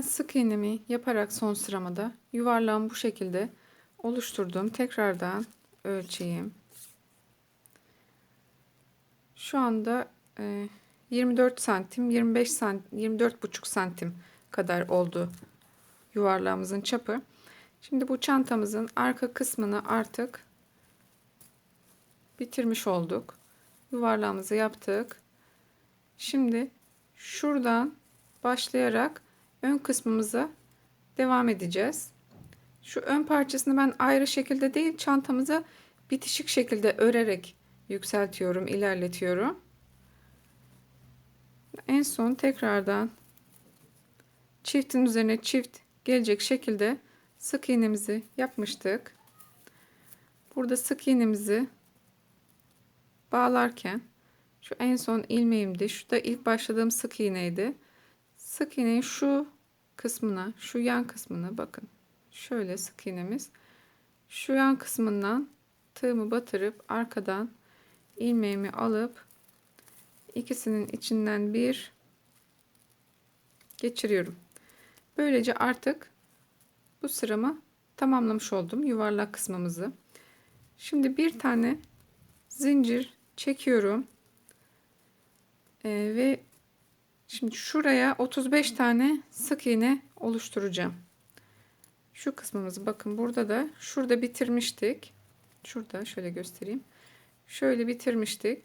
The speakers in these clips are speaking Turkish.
Ben sık iğnemi yaparak son sıramada yuvarlağımı bu şekilde oluşturdum. Tekrardan ölçeyim. Şu anda e, 24 santim, 25 santim, 24 buçuk santim kadar oldu yuvarlağımızın çapı. Şimdi bu çantamızın arka kısmını artık bitirmiş olduk. Yuvarlağımızı yaptık. Şimdi şuradan başlayarak ön kısmımıza devam edeceğiz. Şu ön parçasını ben ayrı şekilde değil çantamıza bitişik şekilde örerek yükseltiyorum, ilerletiyorum. En son tekrardan çiftin üzerine çift gelecek şekilde sık iğnemizi yapmıştık. Burada sık iğnemizi bağlarken şu en son ilmeğimdi. Şu da ilk başladığım sık iğneydi. Sık iğneyi şu kısmına, şu yan kısmına bakın. Şöyle sık iğnemiz. Şu yan kısmından tığımı batırıp arkadan ilmeğimi alıp ikisinin içinden bir geçiriyorum. Böylece artık bu sıramı tamamlamış oldum yuvarlak kısmımızı. Şimdi bir tane zincir çekiyorum. Ee, ve şimdi şuraya 35 tane sık iğne oluşturacağım. Şu kısmımızı bakın burada da şurada bitirmiştik. Şurada şöyle göstereyim. Şöyle bitirmiştik.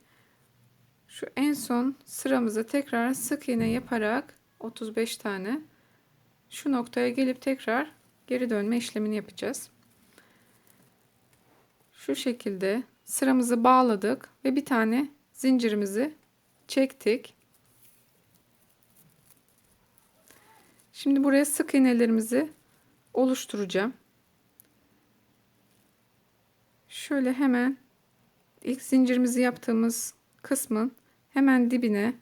Şu en son sıramızı tekrar sık iğne yaparak 35 tane şu noktaya gelip tekrar geri dönme işlemini yapacağız. Şu şekilde sıramızı bağladık ve bir tane zincirimizi çektik. Şimdi buraya sık iğnelerimizi oluşturacağım. Şöyle hemen ilk zincirimizi yaptığımız kısmın hemen dibine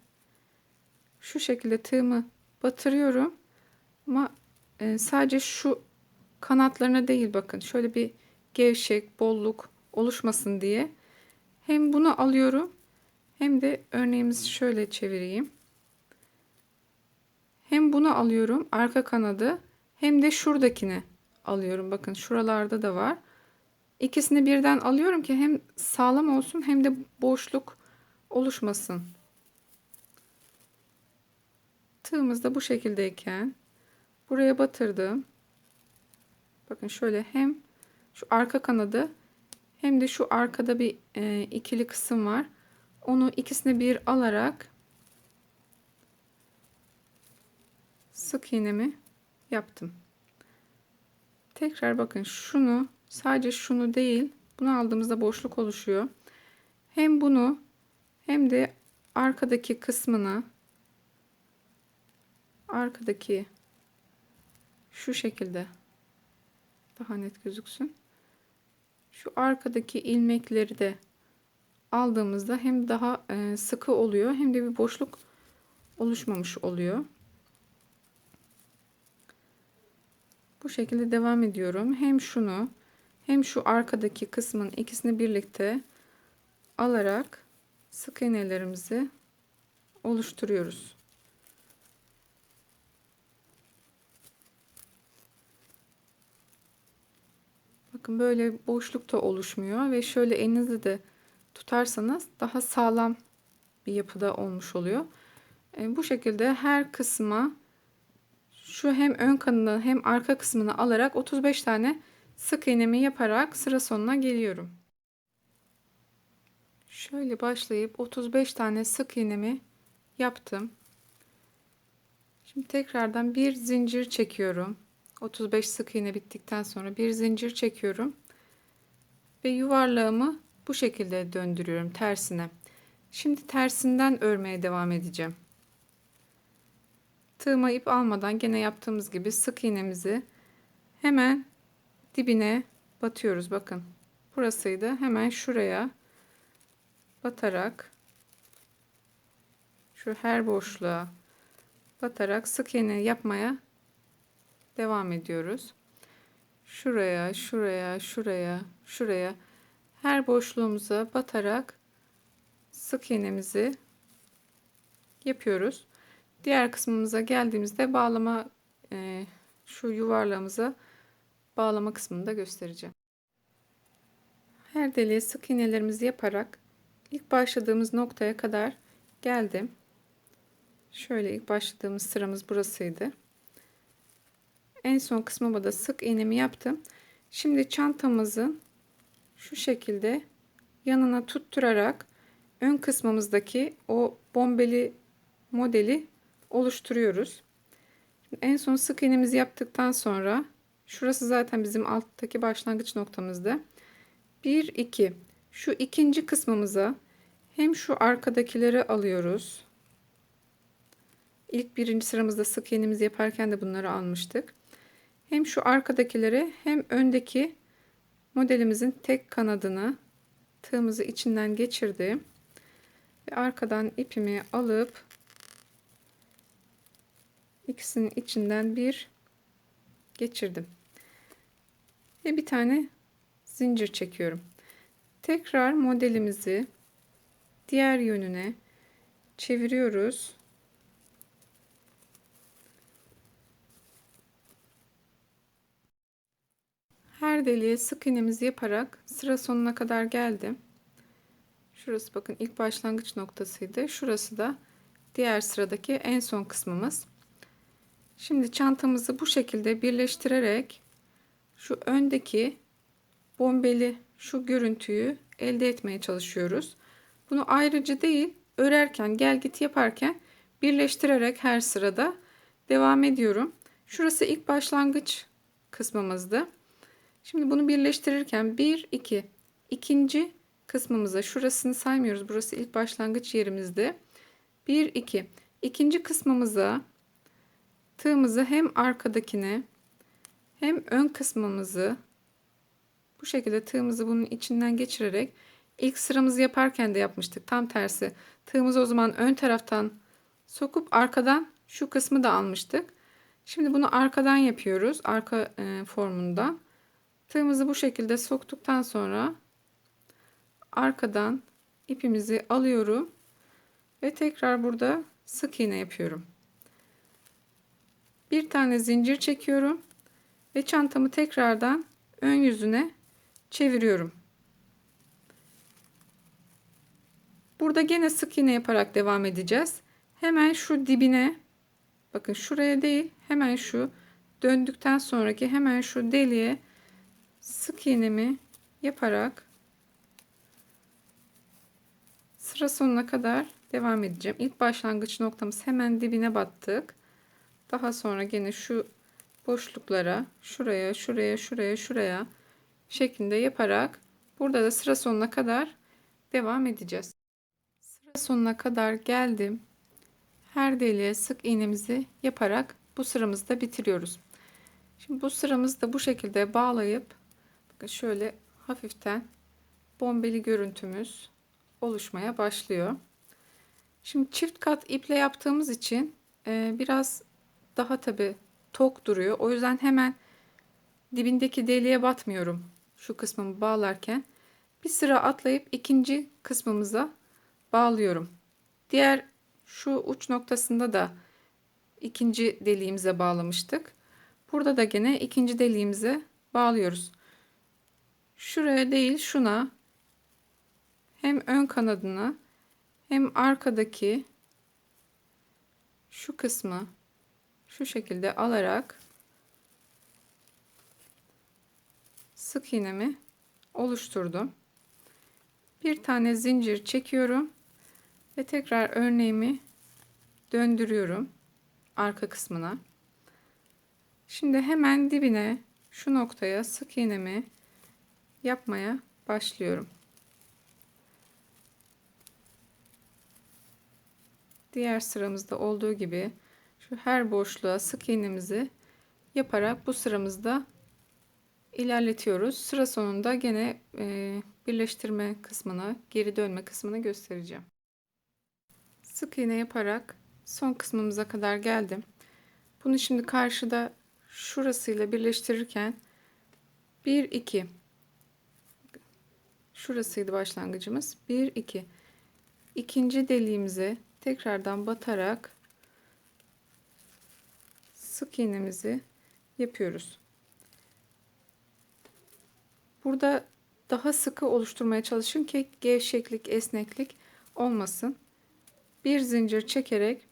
şu şekilde tığımı batırıyorum. Ama e, sadece şu kanatlarına değil bakın. Şöyle bir gevşek, bolluk oluşmasın diye. Hem bunu alıyorum hem de örneğimizi şöyle çevireyim. Hem bunu alıyorum arka kanadı hem de şuradakini alıyorum. Bakın şuralarda da var. İkisini birden alıyorum ki hem sağlam olsun hem de boşluk oluşmasın. Tığımız da bu şekildeyken buraya batırdım. Bakın şöyle hem şu arka kanadı hem de şu arkada bir e, ikili kısım var. Onu ikisini bir alarak sık iğnemi yaptım. Tekrar bakın şunu sadece şunu değil bunu aldığımızda boşluk oluşuyor. Hem bunu hem de arkadaki kısmına arkadaki şu şekilde daha net gözüksün. Şu arkadaki ilmekleri de aldığımızda hem daha e, sıkı oluyor hem de bir boşluk oluşmamış oluyor. Bu şekilde devam ediyorum. Hem şunu hem şu arkadaki kısmın ikisini birlikte alarak sık iğnelerimizi oluşturuyoruz. Bakın böyle boşluk da oluşmuyor ve şöyle elinizle de tutarsanız daha sağlam bir yapıda olmuş oluyor. E, bu şekilde her kısma şu hem ön kanını hem arka kısmını alarak 35 tane sık iğnemi yaparak sıra sonuna geliyorum. Şöyle başlayıp 35 tane sık iğnemi yaptım. Şimdi tekrardan bir zincir çekiyorum. 35 sık iğne bittikten sonra bir zincir çekiyorum. Ve yuvarlağımı bu şekilde döndürüyorum tersine. Şimdi tersinden örmeye devam edeceğim. Tığıma ip almadan gene yaptığımız gibi sık iğnemizi hemen dibine batıyoruz. Bakın burasıydı. Hemen şuraya batarak şu her boşluğa batarak sık iğne yapmaya devam ediyoruz. Şuraya, şuraya, şuraya, şuraya her boşluğumuza batarak sık iğnemizi yapıyoruz. Diğer kısmımıza geldiğimizde bağlama e, şu yuvarlağımıza bağlama kısmını da göstereceğim. Her deliğe sık iğnelerimizi yaparak ilk başladığımız noktaya kadar geldim. Şöyle ilk başladığımız sıramız burasıydı. En son kısmıma da sık iğnemi yaptım. Şimdi çantamızın şu şekilde yanına tutturarak ön kısmımızdaki o bombeli modeli oluşturuyoruz. En son sık iğnemizi yaptıktan sonra şurası zaten bizim alttaki başlangıç noktamızda. 1 2 şu ikinci kısmımıza hem şu arkadakileri alıyoruz. İlk birinci sıramızda sık iğnemizi yaparken de bunları almıştık. Hem şu arkadakileri hem öndeki modelimizin tek kanadını tığımızı içinden geçirdim. Ve arkadan ipimi alıp ikisinin içinden bir geçirdim. Ve bir tane zincir çekiyorum. Tekrar modelimizi diğer yönüne çeviriyoruz. Her deliğe sık iğnemizi yaparak sıra sonuna kadar geldim. Şurası bakın ilk başlangıç noktasıydı. Şurası da diğer sıradaki en son kısmımız. Şimdi çantamızı bu şekilde birleştirerek şu öndeki bombeli şu görüntüyü elde etmeye çalışıyoruz. Bunu ayrıcı değil, örerken, gel git yaparken birleştirerek her sırada devam ediyorum. Şurası ilk başlangıç kısmımızdı. Şimdi bunu birleştirirken 1 2 ikinci kısmımıza şurasını saymıyoruz. Burası ilk başlangıç yerimizde. 1 2 ikinci kısmımıza tığımızı hem arkadakine hem ön kısmımızı bu şekilde tığımızı bunun içinden geçirerek ilk sıramızı yaparken de yapmıştık. Tam tersi. Tığımızı o zaman ön taraftan sokup arkadan şu kısmı da almıştık. Şimdi bunu arkadan yapıyoruz. Arka e, formunda. Tığımızı bu şekilde soktuktan sonra arkadan ipimizi alıyorum ve tekrar burada sık iğne yapıyorum. Bir tane zincir çekiyorum ve çantamı tekrardan ön yüzüne çeviriyorum. Burada gene sık iğne yaparak devam edeceğiz. Hemen şu dibine bakın şuraya değil hemen şu döndükten sonraki hemen şu deliğe sık iğnemi yaparak sıra sonuna kadar devam edeceğim. İlk başlangıç noktamız hemen dibine battık. Daha sonra gene şu boşluklara şuraya şuraya şuraya şuraya şeklinde yaparak burada da sıra sonuna kadar devam edeceğiz. Sıra sonuna kadar geldim. Her deliğe sık iğnemizi yaparak bu sıramızı da bitiriyoruz. Şimdi bu sıramızı da bu şekilde bağlayıp bakın şöyle hafiften bombeli görüntümüz oluşmaya başlıyor. Şimdi çift kat iple yaptığımız için biraz daha tabi tok duruyor. O yüzden hemen dibindeki deliğe batmıyorum şu kısmımı bağlarken. Bir sıra atlayıp ikinci kısmımıza bağlıyorum. Diğer şu uç noktasında da ikinci deliğimize bağlamıştık. Burada da gene ikinci deliğimize bağlıyoruz. Şuraya değil şuna hem ön kanadına hem arkadaki şu kısmı şu şekilde alarak sık iğnemi oluşturdum. Bir tane zincir çekiyorum ve tekrar örneğimi döndürüyorum arka kısmına. Şimdi hemen dibine şu noktaya sık iğnemi yapmaya başlıyorum. Diğer sıramızda olduğu gibi şu her boşluğa sık iğnemizi yaparak bu sıramızda ilerletiyoruz. Sıra sonunda gene e, birleştirme kısmını, geri dönme kısmını göstereceğim. Sık iğne yaparak son kısmımıza kadar geldim. Bunu şimdi karşıda şurasıyla birleştirirken 1 2 şurasıydı başlangıcımız. 1 2 ikinci deliğimize tekrardan batarak sık iğnemizi yapıyoruz. Burada daha sıkı oluşturmaya çalışın ki gevşeklik, esneklik olmasın. Bir zincir çekerek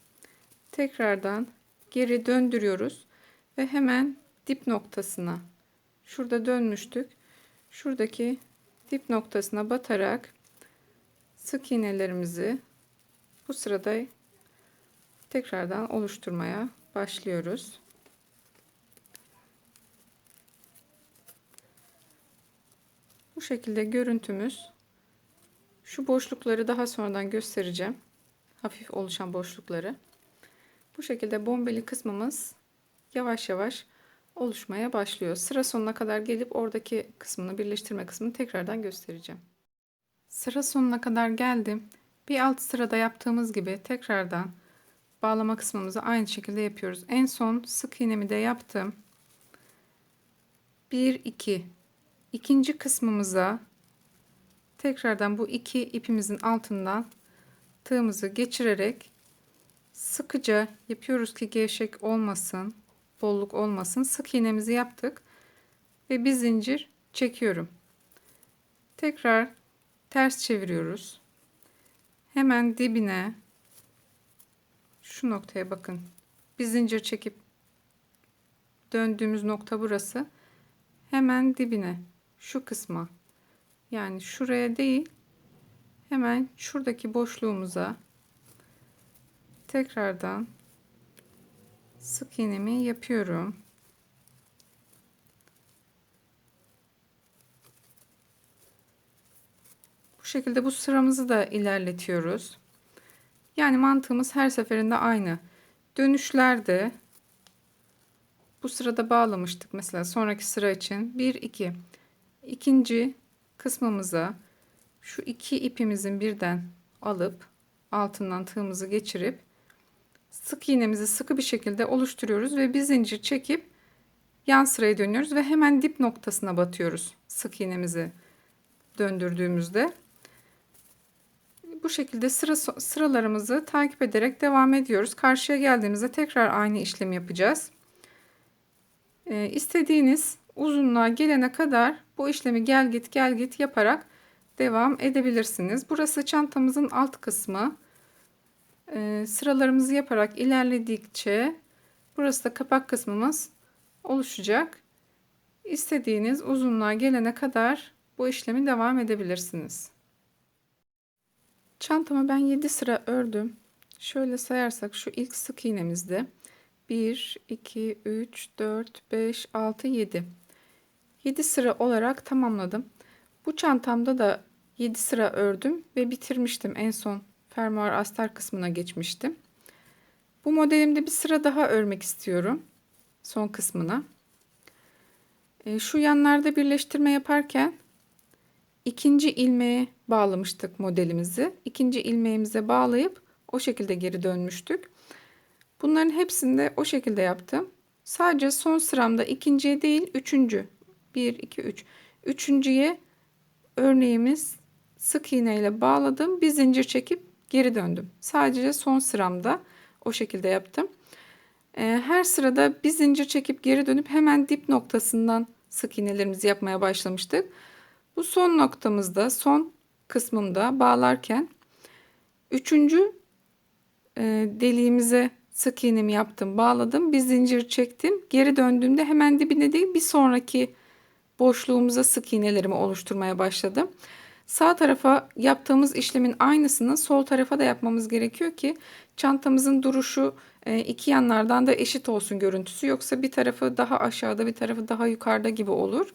tekrardan geri döndürüyoruz ve hemen dip noktasına şurada dönmüştük. Şuradaki dip noktasına batarak sık iğnelerimizi bu sırada tekrardan oluşturmaya başlıyoruz. Bu şekilde görüntümüz şu boşlukları daha sonradan göstereceğim. Hafif oluşan boşlukları. Bu şekilde bombeli kısmımız yavaş yavaş oluşmaya başlıyor. Sıra sonuna kadar gelip oradaki kısmını birleştirme kısmını tekrardan göstereceğim. Sıra sonuna kadar geldim. Bir alt sırada yaptığımız gibi tekrardan bağlama kısmımızı aynı şekilde yapıyoruz. En son sık iğnemi de yaptım. 1 2 ikinci kısmımıza tekrardan bu iki ipimizin altından tığımızı geçirerek sıkıca yapıyoruz ki gevşek olmasın, bolluk olmasın. Sık iğnemizi yaptık ve bir zincir çekiyorum. Tekrar ters çeviriyoruz. Hemen dibine şu noktaya bakın. Bir zincir çekip döndüğümüz nokta burası. Hemen dibine şu kısma yani şuraya değil hemen şuradaki boşluğumuza tekrardan sık iğnemi yapıyorum. Bu şekilde bu sıramızı da ilerletiyoruz. Yani mantığımız her seferinde aynı. Dönüşlerde bu sırada bağlamıştık mesela sonraki sıra için. 1 2 ikinci kısmımıza şu iki ipimizin birden alıp altından tığımızı geçirip sık iğnemizi sıkı bir şekilde oluşturuyoruz ve bir zincir çekip yan sıraya dönüyoruz ve hemen dip noktasına batıyoruz sık iğnemizi döndürdüğümüzde bu şekilde sıra sıralarımızı takip ederek devam ediyoruz karşıya geldiğimizde tekrar aynı işlemi yapacağız ee, istediğiniz uzunluğa gelene kadar bu işlemi gel git gel git yaparak devam edebilirsiniz. Burası çantamızın alt kısmı. Ee, sıralarımızı yaparak ilerledikçe burası da kapak kısmımız oluşacak. İstediğiniz uzunluğa gelene kadar bu işlemi devam edebilirsiniz. Çantama ben 7 sıra ördüm. Şöyle sayarsak şu ilk sık iğnemizde 1, 2, 3, 4, 5, 6, 7. 7 sıra olarak tamamladım. Bu çantamda da 7 sıra ördüm ve bitirmiştim. En son fermuar astar kısmına geçmiştim. Bu modelimde bir sıra daha örmek istiyorum. Son kısmına. E, şu yanlarda birleştirme yaparken ikinci ilmeğe bağlamıştık modelimizi. İkinci ilmeğimize bağlayıp o şekilde geri dönmüştük. Bunların hepsini de o şekilde yaptım. Sadece son sıramda ikinciye değil üçüncü 1 2 3 üçüncüye örneğimiz sık iğne ile bağladım bir zincir çekip geri döndüm sadece son sıramda o şekilde yaptım ee, her sırada bir zincir çekip geri dönüp hemen dip noktasından sık iğnelerimizi yapmaya başlamıştık bu son noktamızda son kısmında bağlarken üçüncü e, deliğimize sık iğnemi yaptım bağladım bir zincir çektim geri döndüğümde hemen dibine değil bir sonraki boşluğumuza sık iğnelerimi oluşturmaya başladım. Sağ tarafa yaptığımız işlemin aynısını sol tarafa da yapmamız gerekiyor ki çantamızın duruşu e, iki yanlardan da eşit olsun görüntüsü. Yoksa bir tarafı daha aşağıda bir tarafı daha yukarıda gibi olur.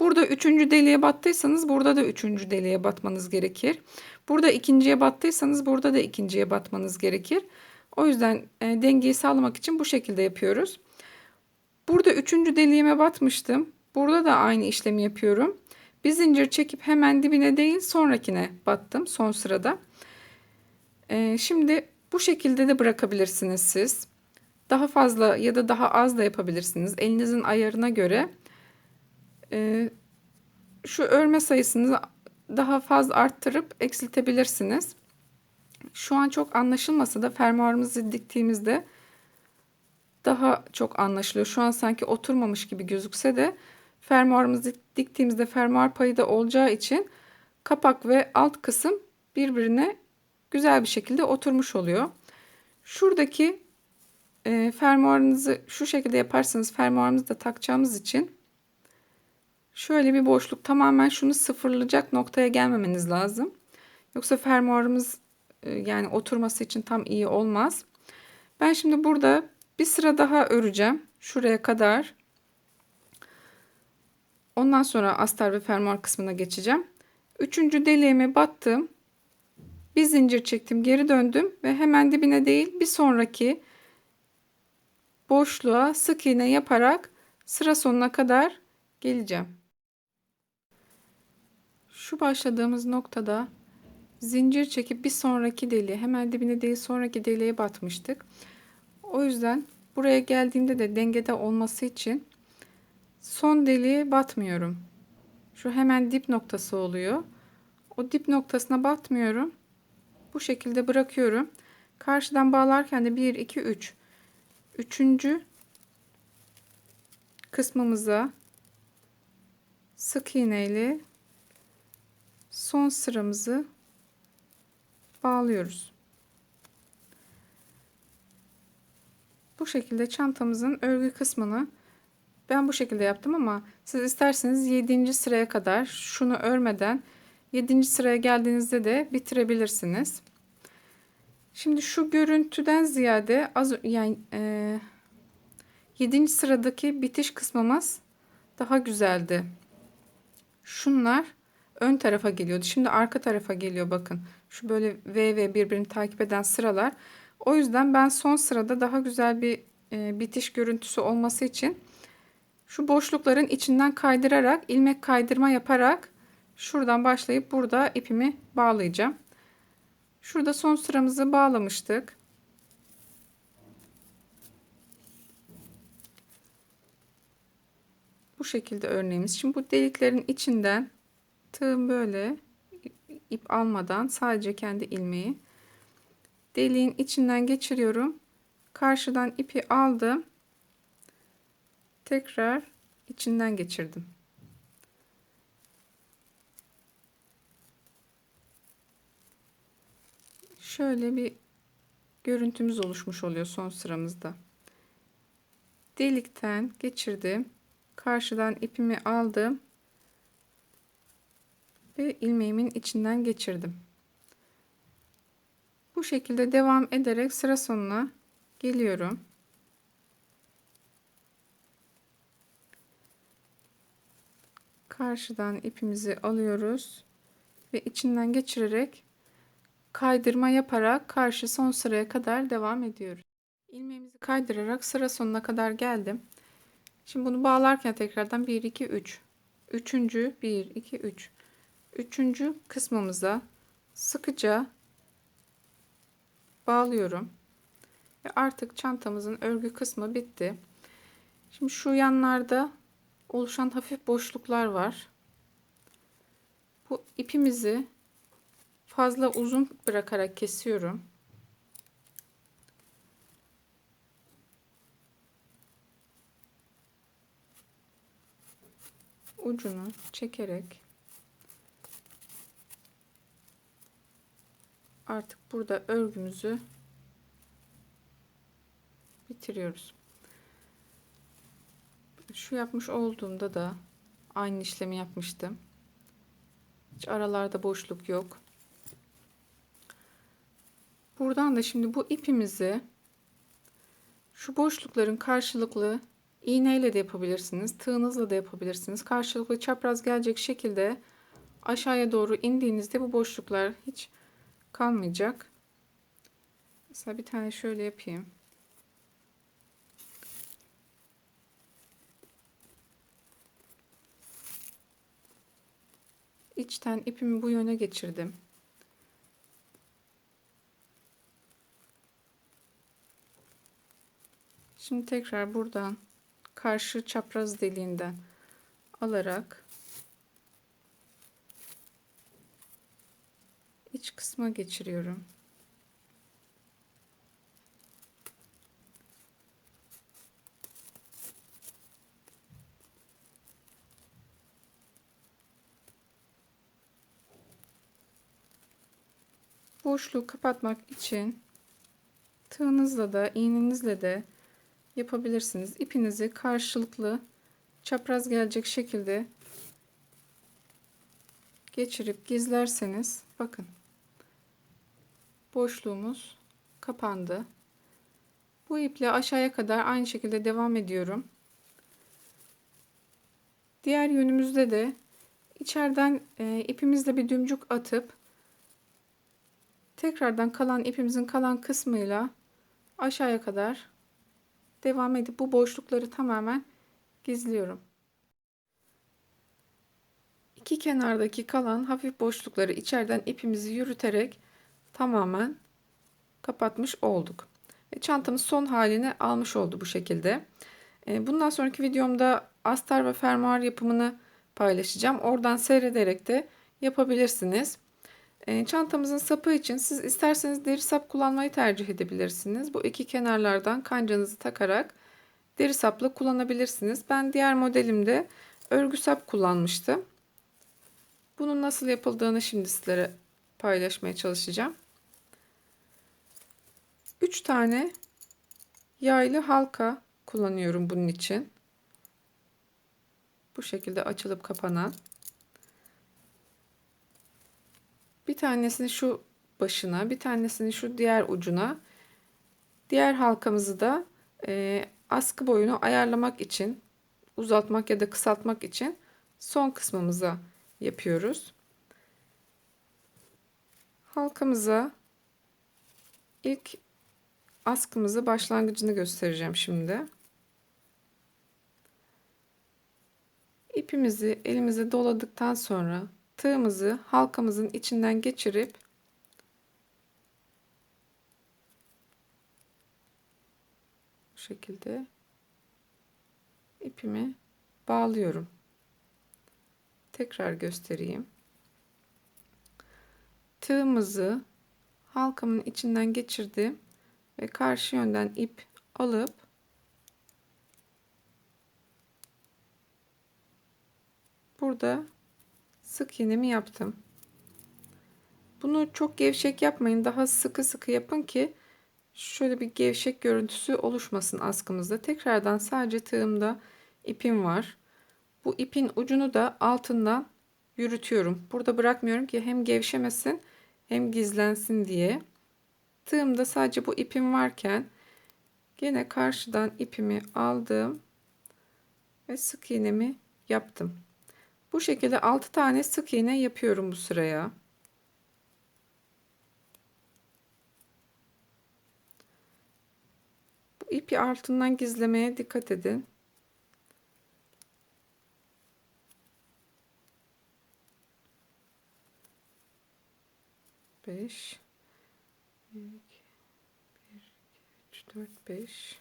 Burada üçüncü deliğe battıysanız burada da üçüncü deliğe batmanız gerekir. Burada ikinciye battıysanız burada da ikinciye batmanız gerekir. O yüzden e, dengeyi sağlamak için bu şekilde yapıyoruz. Burada üçüncü deliğime batmıştım. Burada da aynı işlemi yapıyorum. Bir zincir çekip hemen dibine değil sonrakine battım son sırada. Ee, şimdi bu şekilde de bırakabilirsiniz siz. Daha fazla ya da daha az da yapabilirsiniz. Elinizin ayarına göre. Ee, şu örme sayısını daha fazla arttırıp eksiltebilirsiniz. Şu an çok anlaşılmasa da fermuarımızı diktiğimizde daha çok anlaşılıyor. Şu an sanki oturmamış gibi gözükse de fermuarımızı diktiğimizde fermuar payı da olacağı için kapak ve alt kısım birbirine güzel bir şekilde oturmuş oluyor. Şuradaki e, fermuarınızı şu şekilde yaparsanız fermuarımızı da takacağımız için şöyle bir boşluk tamamen şunu sıfırlayacak noktaya gelmemeniz lazım. Yoksa fermuarımız e, yani oturması için tam iyi olmaz. Ben şimdi burada bir sıra daha öreceğim. Şuraya kadar. Ondan sonra astar ve fermuar kısmına geçeceğim. Üçüncü deliğime battım. Bir zincir çektim, geri döndüm ve hemen dibine değil bir sonraki boşluğa sık iğne yaparak sıra sonuna kadar geleceğim. Şu başladığımız noktada zincir çekip bir sonraki deliğe hemen dibine değil sonraki deliğe batmıştık. O yüzden buraya geldiğimde de dengede olması için son deliğe batmıyorum. Şu hemen dip noktası oluyor. O dip noktasına batmıyorum. Bu şekilde bırakıyorum. Karşıdan bağlarken de 1 2 3 üçüncü kısmımıza sık iğneyle son sıramızı bağlıyoruz. Bu şekilde çantamızın örgü kısmını ben bu şekilde yaptım ama siz isterseniz 7. sıraya kadar şunu örmeden 7. sıraya geldiğinizde de bitirebilirsiniz. Şimdi şu görüntüden ziyade az yani e, 7. sıradaki bitiş kısmımız daha güzeldi. Şunlar ön tarafa geliyordu. Şimdi arka tarafa geliyor bakın. Şu böyle V ve birbirini takip eden sıralar. O yüzden ben son sırada daha güzel bir e, bitiş görüntüsü olması için şu boşlukların içinden kaydırarak ilmek kaydırma yaparak şuradan başlayıp burada ipimi bağlayacağım. Şurada son sıramızı bağlamıştık. Bu şekilde örneğimiz. Şimdi bu deliklerin içinden tığım böyle ip almadan sadece kendi ilmeği deliğin içinden geçiriyorum. Karşıdan ipi aldım. Tekrar içinden geçirdim. Şöyle bir görüntümüz oluşmuş oluyor son sıramızda. Delikten geçirdim. Karşıdan ipimi aldım ve ilmeğimin içinden geçirdim. Bu şekilde devam ederek sıra sonuna geliyorum. Karşıdan ipimizi alıyoruz ve içinden geçirerek kaydırma yaparak karşı son sıraya kadar devam ediyoruz. İlmeğimizi kaydırarak sıra sonuna kadar geldim. Şimdi bunu bağlarken tekrardan 1 2 3. Üçüncü 1 2 3. Üçüncü kısmımıza sıkıca bağlıyorum. Ve artık çantamızın örgü kısmı bitti. Şimdi şu yanlarda oluşan hafif boşluklar var. Bu ipimizi fazla uzun bırakarak kesiyorum. ucunu çekerek artık burada örgümüzü bitiriyoruz. Şu yapmış olduğumda da aynı işlemi yapmıştım. Hiç aralarda boşluk yok. Buradan da şimdi bu ipimizi şu boşlukların karşılıklı iğneyle de yapabilirsiniz. Tığınızla da yapabilirsiniz. Karşılıklı çapraz gelecek şekilde aşağıya doğru indiğinizde bu boşluklar hiç kalmayacak. Mesela bir tane şöyle yapayım. İçten ipimi bu yöne geçirdim. Şimdi tekrar buradan karşı çapraz deliğinden alarak kısma geçiriyorum. boşluğu kapatmak için tığınızla da iğnenizle de yapabilirsiniz. İpinizi karşılıklı çapraz gelecek şekilde geçirip gizlerseniz bakın boşluğumuz kapandı. Bu iple aşağıya kadar aynı şekilde devam ediyorum. Diğer yönümüzde de içeriden e, ipimizle bir dümcük atıp tekrardan kalan ipimizin kalan kısmıyla aşağıya kadar devam edip bu boşlukları tamamen gizliyorum. İki kenardaki kalan hafif boşlukları içeriden ipimizi yürüterek tamamen kapatmış olduk. Ve çantamız son halini almış oldu bu şekilde. E, bundan sonraki videomda astar ve fermuar yapımını paylaşacağım. Oradan seyrederek de yapabilirsiniz. E, çantamızın sapı için siz isterseniz deri sap kullanmayı tercih edebilirsiniz. Bu iki kenarlardan kancanızı takarak deri sapla kullanabilirsiniz. Ben diğer modelimde örgü sap kullanmıştım. Bunun nasıl yapıldığını şimdi sizlere paylaşmaya çalışacağım. 3 tane yaylı halka kullanıyorum bunun için. Bu şekilde açılıp kapanan. Bir tanesini şu başına, bir tanesini şu diğer ucuna. Diğer halkamızı da e, askı boyunu ayarlamak için, uzatmak ya da kısaltmak için son kısmımıza yapıyoruz. Halkamıza ilk askımızı başlangıcını göstereceğim şimdi. İpimizi elimize doladıktan sonra tığımızı halkamızın içinden geçirip bu şekilde ipimi bağlıyorum. Tekrar göstereyim. Tığımızı halkamın içinden geçirdim ve karşı yönden ip alıp burada sık iğnemi yaptım. Bunu çok gevşek yapmayın. Daha sıkı sıkı yapın ki şöyle bir gevşek görüntüsü oluşmasın askımızda. Tekrardan sadece tığımda ipim var. Bu ipin ucunu da altından yürütüyorum. Burada bırakmıyorum ki hem gevşemesin hem gizlensin diye. Tığımda sadece bu ipim varken yine karşıdan ipimi aldım ve sık iğnemi yaptım. Bu şekilde 6 tane sık iğne yapıyorum bu sıraya. Bu ipi altından gizlemeye dikkat edin. Beş, 4 5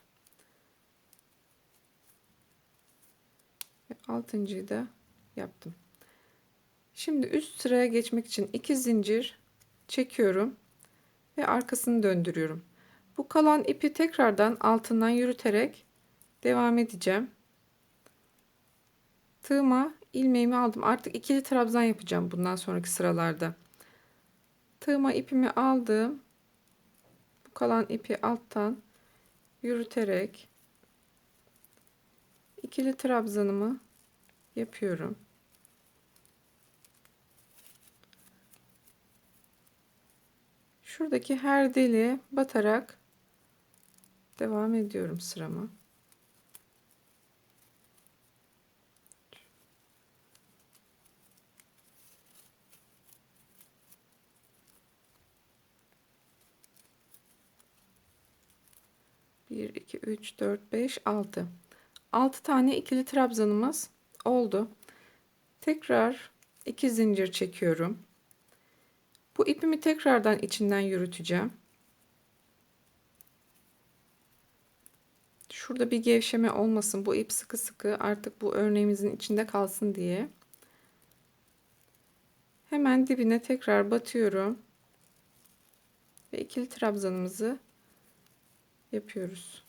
ve 6.'yı da yaptım. Şimdi üst sıraya geçmek için 2 zincir çekiyorum ve arkasını döndürüyorum. Bu kalan ipi tekrardan altından yürüterek devam edeceğim. Tığıma ilmeğimi aldım. Artık ikili trabzan yapacağım bundan sonraki sıralarda. Tığıma ipimi aldım. Bu kalan ipi alttan yürüterek ikili trabzanımı yapıyorum. Şuradaki her deliğe batarak devam ediyorum sırama. Bir, iki, üç, dört, beş, altı. Altı tane ikili trabzanımız oldu. Tekrar iki zincir çekiyorum. Bu ipimi tekrardan içinden yürüteceğim. Şurada bir gevşeme olmasın. Bu ip sıkı sıkı artık bu örneğimizin içinde kalsın diye. Hemen dibine tekrar batıyorum. Ve ikili trabzanımızı yapıyoruz.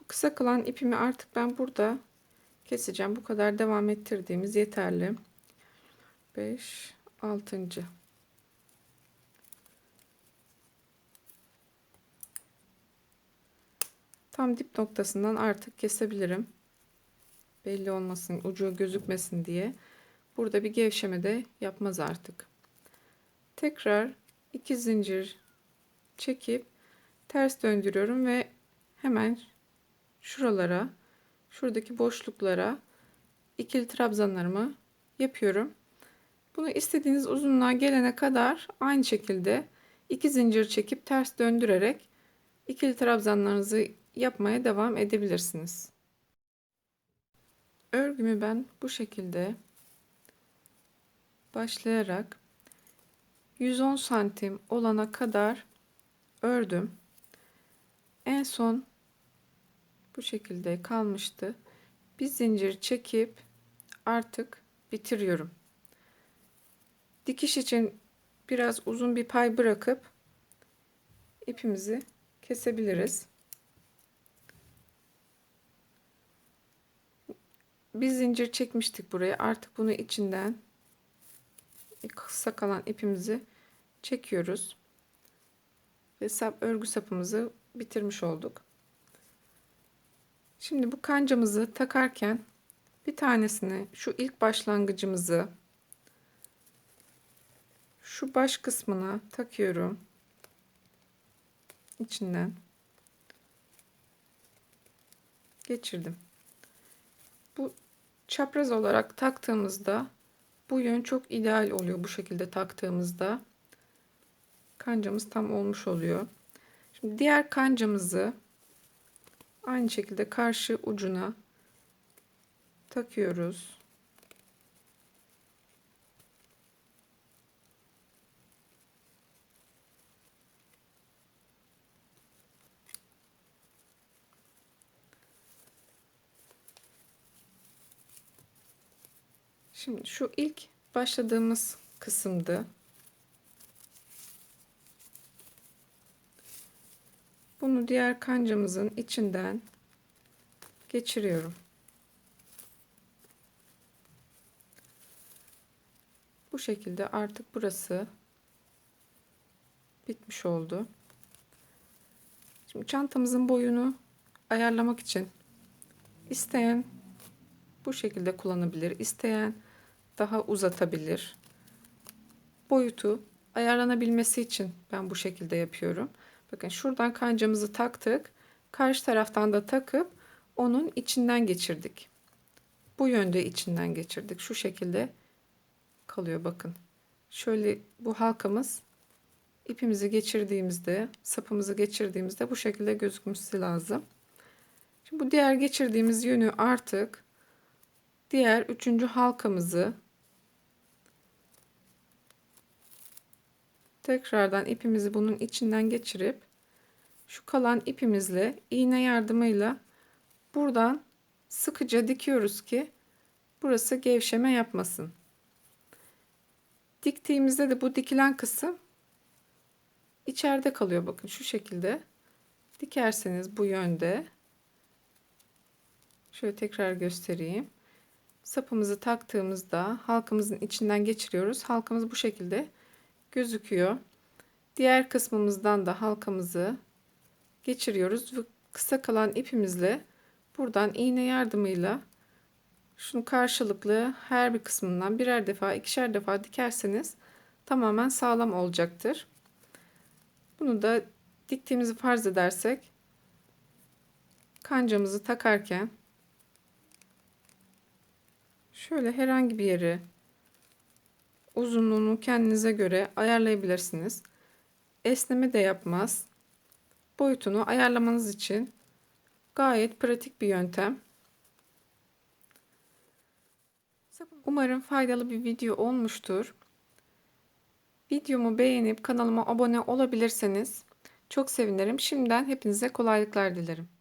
Bu kısa kalan ipimi artık ben burada keseceğim. Bu kadar devam ettirdiğimiz yeterli. 5 6. Tam dip noktasından artık kesebilirim. Belli olmasın, ucu gözükmesin diye. Burada bir gevşeme de yapmaz artık. Tekrar iki zincir çekip ters döndürüyorum ve hemen şuralara, şuradaki boşluklara ikili trabzanlarımı yapıyorum. Bunu istediğiniz uzunluğa gelene kadar aynı şekilde iki zincir çekip ters döndürerek ikili trabzanlarınızı yapmaya devam edebilirsiniz. Örgümü ben bu şekilde başlayarak 110 santim olana kadar ördüm. En son bu şekilde kalmıştı. Bir zincir çekip artık bitiriyorum. Dikiş için biraz uzun bir pay bırakıp ipimizi kesebiliriz. Bir zincir çekmiştik buraya. Artık bunu içinden kısa kalan ipimizi çekiyoruz. Ve sap örgü sapımızı bitirmiş olduk. Şimdi bu kancamızı takarken bir tanesini şu ilk başlangıcımızı şu baş kısmına takıyorum. içinden geçirdim. Çapraz olarak taktığımızda bu yön çok ideal oluyor bu şekilde taktığımızda. Kancamız tam olmuş oluyor. Şimdi diğer kancamızı aynı şekilde karşı ucuna takıyoruz. Şimdi şu ilk başladığımız kısımdı. Bunu diğer kancamızın içinden geçiriyorum. Bu şekilde artık burası bitmiş oldu. Şimdi çantamızın boyunu ayarlamak için isteyen bu şekilde kullanabilir. İsteyen daha uzatabilir. Boyutu ayarlanabilmesi için ben bu şekilde yapıyorum. Bakın şuradan kancamızı taktık. Karşı taraftan da takıp onun içinden geçirdik. Bu yönde içinden geçirdik. Şu şekilde kalıyor bakın. Şöyle bu halkamız ipimizi geçirdiğimizde, sapımızı geçirdiğimizde bu şekilde gözükmesi lazım. Şimdi bu diğer geçirdiğimiz yönü artık diğer üçüncü halkamızı tekrardan ipimizi bunun içinden geçirip şu kalan ipimizle iğne yardımıyla buradan sıkıca dikiyoruz ki burası gevşeme yapmasın. Diktiğimizde de bu dikilen kısım içeride kalıyor. Bakın şu şekilde dikerseniz bu yönde şöyle tekrar göstereyim. Sapımızı taktığımızda halkamızın içinden geçiriyoruz. Halkamız bu şekilde gözüküyor. Diğer kısmımızdan da halkamızı geçiriyoruz ve kısa kalan ipimizle buradan iğne yardımıyla şunu karşılıklı her bir kısmından birer defa ikişer defa dikerseniz tamamen sağlam olacaktır. Bunu da diktiğimizi farz edersek kancamızı takarken şöyle herhangi bir yeri uzunluğunu kendinize göre ayarlayabilirsiniz. Esneme de yapmaz. Boyutunu ayarlamanız için gayet pratik bir yöntem. Umarım faydalı bir video olmuştur. Videomu beğenip kanalıma abone olabilirseniz çok sevinirim. Şimdiden hepinize kolaylıklar dilerim.